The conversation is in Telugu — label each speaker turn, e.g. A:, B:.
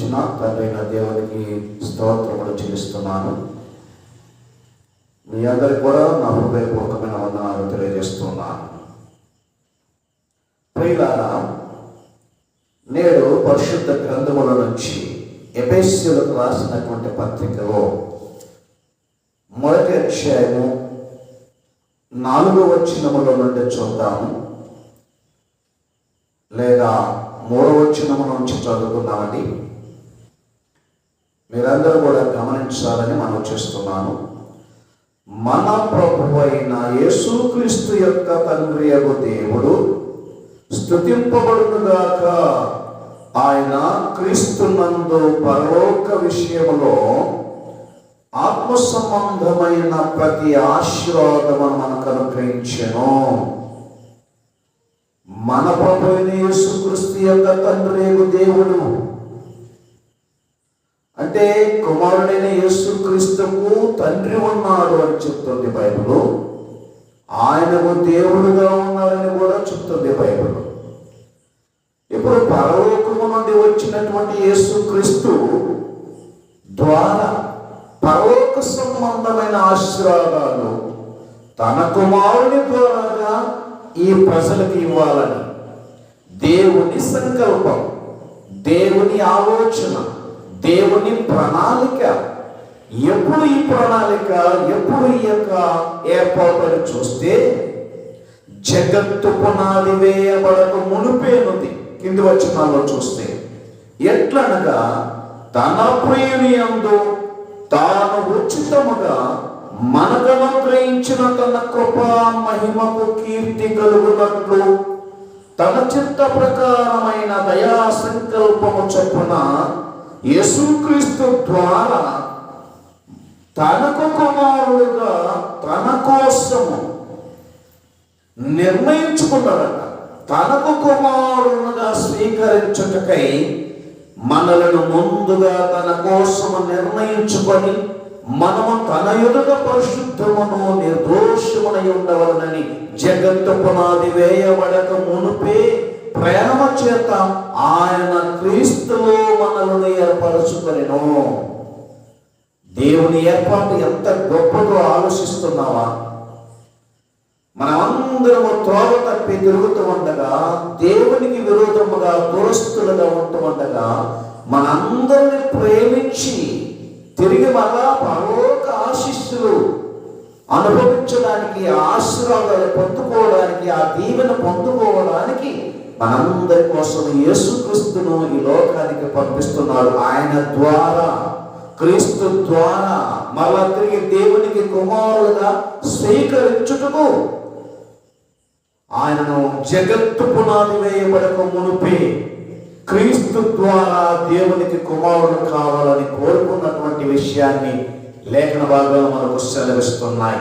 A: అనుగ్రహించిన తండ్రైన దేవునికి స్తోత్రములు చెల్లిస్తున్నాను. మీ అందరికి కూడా నా హృదయపూర్వకమైన వందనాలు తెలియజేస్తున్నాను. ప్రియులారా నేడు పరిశుద్ధ గ్రంథముల నుంచి ఎపేస్యులకు రాసినటువంటి పత్రికలో మొదటి అధ్యాయము నాలుగో వచ్చినముల నుండి చూద్దాము. లేదా మూడవ వచ్చినము నుంచి చదువుకున్నామండి మీరందరూ కూడా గమనించాలని మనం చేస్తున్నాను. మన ప్రభు అయిన యేసుక్రీస్తు యొక్క తండ్రి యొక్క దేవుడు స్థుతింపబడునుగాక ఆయన క్రీస్తునందు పరలోక విషయంలో ఆత్మ సంబంధమైన ప్రతి ఆశీర్వాదమును మనకు అనుగ్రహించను. మన ప్రభుని యేసుక్రీస్తు యొక్క తండ్రి యొక్క దేవుడు అంటే కుమారుడైన యేసుక్రీస్తుకు తండ్రి ఉన్నాడు అని చెప్తుంది బైబిల్. ఆయనకు దేవుడుగా ఉన్నాడని కూడా చెప్తుంది బైబిల్. ఇప్పుడు పరలోకము నుండి వచ్చినటువంటి యేసుక్రీస్తు ద్వారా పరలోక సంబంధమైన ఆశీర్వాదాలు తన కుమారుని ద్వారా ఈ ప్రజలకు ఇవ్వాలని దేవుని సంకల్పం దేవుని ఆలోచన దేవుని ప్రణాళిక. ఎప్పుడు ఈ ప్రణాళిక ఎప్పుడు ఈ యొక్క ఏర్పాటుని చూస్తే జగత్తు పునాది వేయబడక మునిపేనుంది. కింది వచనాల్లో చూస్తే ఎట్లనగా తన ప్రియుని అందు తాను ఉచితముగా మనకు అనుగ్రహించిన తన కృపా మహిమకు కీర్తి కలుగునట్లు తన చిత్త ప్రకారమైన దయా సంకల్పము చొప్పున యేసుక్రీస్తు ద్వారా తనకు కుమారుడుగా తన కోసము నిర్ణయించుకున్నాడట. తనకు కుమారుడుగా స్వీకరించుటకై మనలను ముందుగా తన కోసము నిర్ణయించుకొని మనము తన ఎదుట పరిశుద్ధమును నిర్దోషమునై ఉండవలనని జగత్తు పునాది వేయబడక మునుపే ప్రేమ చేత ఆయన క్రీస్తులో ఏర్పరచుకొనిను దేవుని ఏర్పాటు ఎంత గొప్పదో ఆలోచిస్తున్నావా? మనమందరము త్రోవ తప్పి తిరుగుతూ ఉండగా దేవునికి విరోధముగా దురస్తులుగా ఉంటూ ఉండగా మనందరిని ప్రేమించి తిరిగి మళ్ళా పరలోక ఆశిస్సులు అనుభవించడానికి ఆశీర్వాదాలు పొందుకోవడానికి ఆ దీవెన పొందుకోవడానికి మనందరి కోసం యేసుక్రీస్తును ఈ లోకానికి పంపిస్తున్నాడు. ఆయన ద్వారా క్రీస్తు ద్వారా మళ్ళా తిరిగి దేవునికి కుమారులుగా స్వీకరించుటకు ఆయనను జగత్తు పునాది వేయబడక మునిపే క్రీస్తు ద్వారా దేవునికి కుమారుడు కావాలని కోరుకున్నటువంటి విషయాన్ని లేఖన భాగాలు మనకు సెలవిస్తున్నాయి.